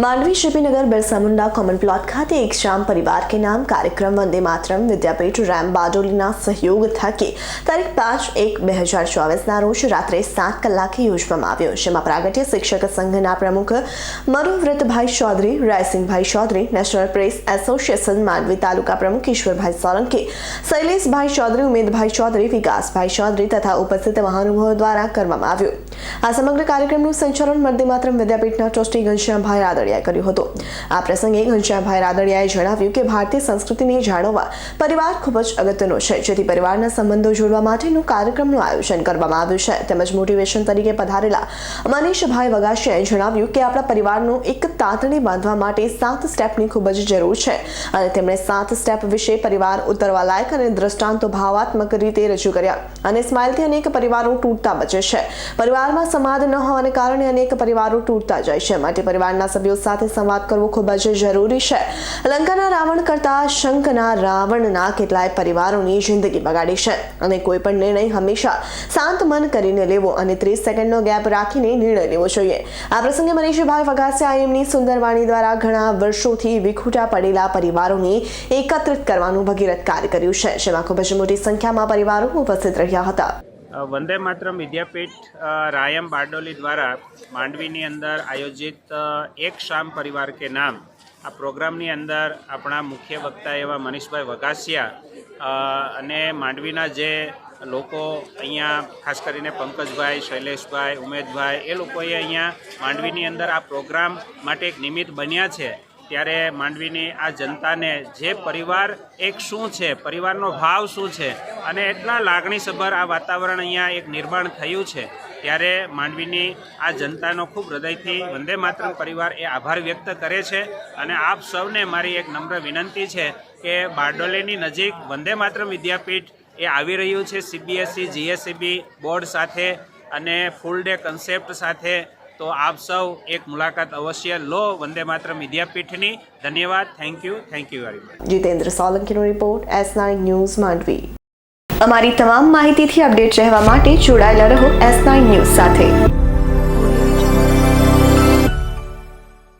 Mandvi Srinagar Birsamunda common plot ખાતે એક શામ પરિવાર કે નામ કાર્યક્રમ વંદે માતરમ વિદ્યાપીઠ રેમ બારડોલીના સહયોગ થકી તારીખ પાંચ એક બે હજાર ચોવીસના રોજ રાત્રે સાત કલાકે યોજવામાં આવ્યો જેમાં પ્રાગટ્ય શિક્ષક સંઘના પ્રમુખ Maruvratbhai Chaudhari Raysinhbhai Chaudhari national press association Mandvi taluka પ્રમુખ ઈશ્વરભાઈ સોલંકી શૈલેષભાઈ ચૌધરી ઉમેદભાઈ ચૌધરી વિકાસભાઈ ચૌધરી તથા ઉપસ્થિત મહાનુભવો દ્વારા કરવામાં આવ્યું આ સમગ્ર કાર્યક્રમનું સંચાલન વંદે માતરમ વિદ્યાપીઠના ટ્રસ્ટી ઘનશ્યામભાઈ રાદડી રાદડિયાએ કર્યું હતું. આ પ્રસંગે ઘનશ્યામભાઈ રાદડિયાએ જણાવ્યું કે ભારતીય સંસ્કૃતિને જાણવા પરિવાર ખૂબ જ અગત્યનો છે. જેથી પરિવારના સંબંધો જોડવા માટેનું કાર્યક્રમનું આયોજન કરવામાં આવ્યું છે. તેમજ મોટિવેશન તરીકે પધારેલા મનીષભાઈ વગાશિયાએ જણાવ્યું કે આપણા પરિવારનું એક તાંતણી બાંધવા માટે સાત સ્ટેપની ખૂબ જ જરૂર છે. અને તેમણે સાત સ્ટેપ વિશે પરિવાર ઉતરવા લાયક અને દ્રષ્ટાંતો ભાવાત્મક રીતે રજૂ કર્યા અને સ્માઇલથી અનેક પરિવારો તૂટતા બચે છે. પરિવારમાં સમાધ ન હોવાને કારણે અનેક પરિવારો તૂટતા જાય છે. માટે પરિવારના સભ્યો સાથે સંવાદ કરવો ખૂબ જ જરૂરી છે. લંકાના રાવણ કરતાં શંખના રાવણના કેટલાય પરિવારોની જિંદગી બગાડી છે અને કોઈ પણ નિર્ણય હંમેશા શાંત મન કરીને લેવો અને ત્રીસ સેકન્ડનો ગેપ રાખીને નિર્ણય લેવો જોઈએ. આ પ્રસંગે મનીષભાઈ વગાસિયાએ એમની સુંદરવાણી દ્વારા ઘણા વર્ષોથી વિખૂટા પડેલા પરિવારોને એકત્રિત કરવાનું ભગીરથ કાર્ય કર્યું છે, જેમાં ખૂબ જ મોટી સંખ્યામાં પરિવારો ઉપસ્થિત રહ્યા હતા. વંદે માતરમ વિદ્યાપીઠ રાયમ બારડોલી દ્વારા માંડવીની અંદર આયોજિત એક શામ પરિવાર કે નામ આ પ્રોગ્રામની અંદર આપણા મુખ્ય વક્તા એવા મનીષભાઈ વઘાસિયા અને માંડવીના જે લોકો અહીંયા ખાસ કરીને પંકજભાઈ, શૈલેષભાઈ, ઉમેદભાઈ એ લોકોએ અહીંયા માંડવીની અંદર આ પ્રોગ્રામ માટે એક નિમિત્ત બન્યા છે. ત્યારે માંડવીની આ જનતાને જે પરિવાર એક શું છે, પરિવારનો ભાવ શું છે અને એટલા લાગણીસભર આ વાતાવરણ અહીંયા એક નિર્માણ થયું છે, ત્યારે માંડવીની આ જનતાનો ખૂબ હૃદયથી વંદે માતરમ પરિવાર એ આભાર વ્યક્ત કરે છે અને આપ સૌને મારી એક નમ્ર વિનંતી છે કે બારડોલીની નજીક વંદે માતરમ વિદ્યાપીઠ એ આવી રહ્યું છે સીબીએસઈ જીએસસીબી બોર્ડ સાથે અને ફૂલ ડે કન્સેપ્ટ સાથે તો આપ સૌ એક મુલાકાત અવશ્ય લો વંદે માત્ર વિદ્યાપીઠની. ધન્યવાદ. Thank you thank you very much Jitendra સોલંકીનો report S nine news Mandvi. અમારી તમામ માહિતીથી અપડેટ રહેવા માટે જોડાયેલા રહો એસ નાઇન ન્યૂઝ સાથે.